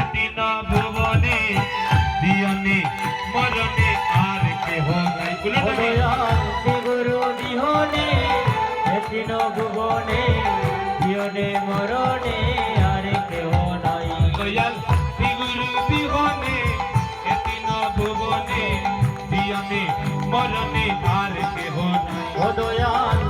এদিন ভুবনে দিয়নে মরণে আর কেহ নাই। গুরু দিহনে এদিন ভুবনে দিয়নে মরণে আর কেহ নাই। দয়াল গুরু দিহনে এদিন ভুবনে দিয়নে মরণে আর কেহ নাই। দয়াল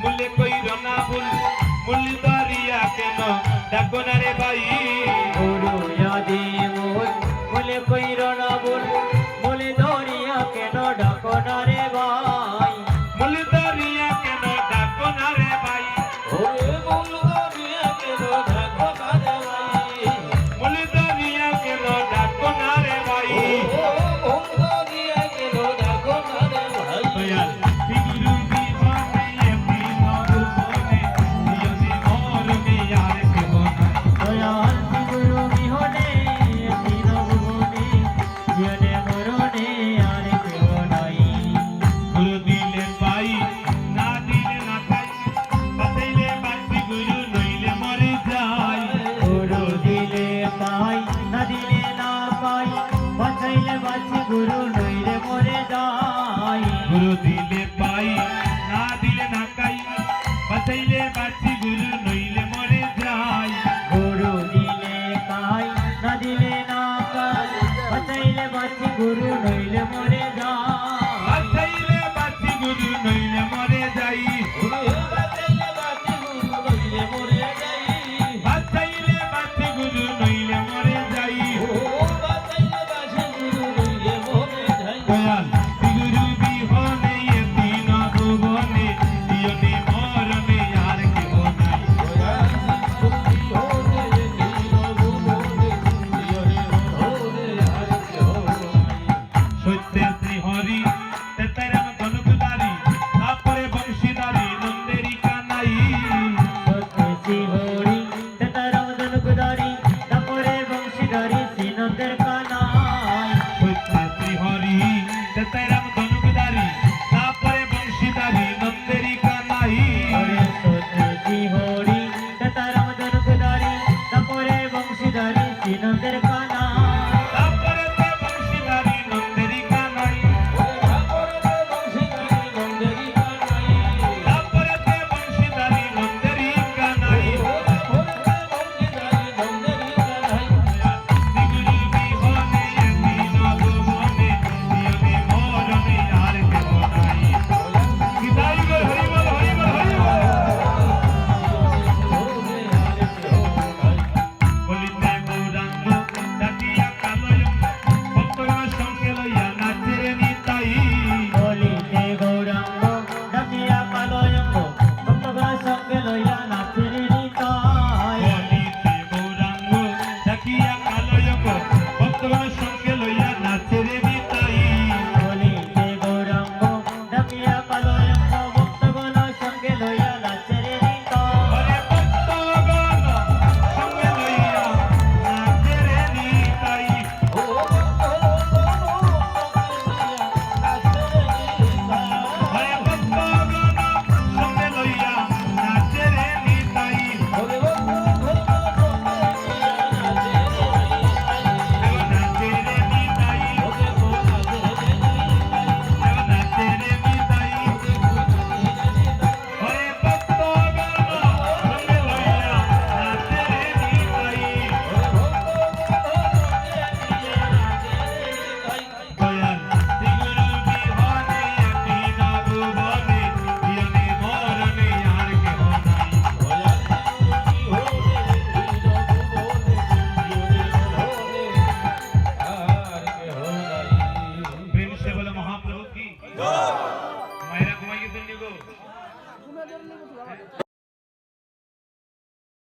মুলে কই রঙা ভুল মুল দরিয়া কেন ডাকো না রে ভাই। பச்சை குரு நொய் দিনদের কাজ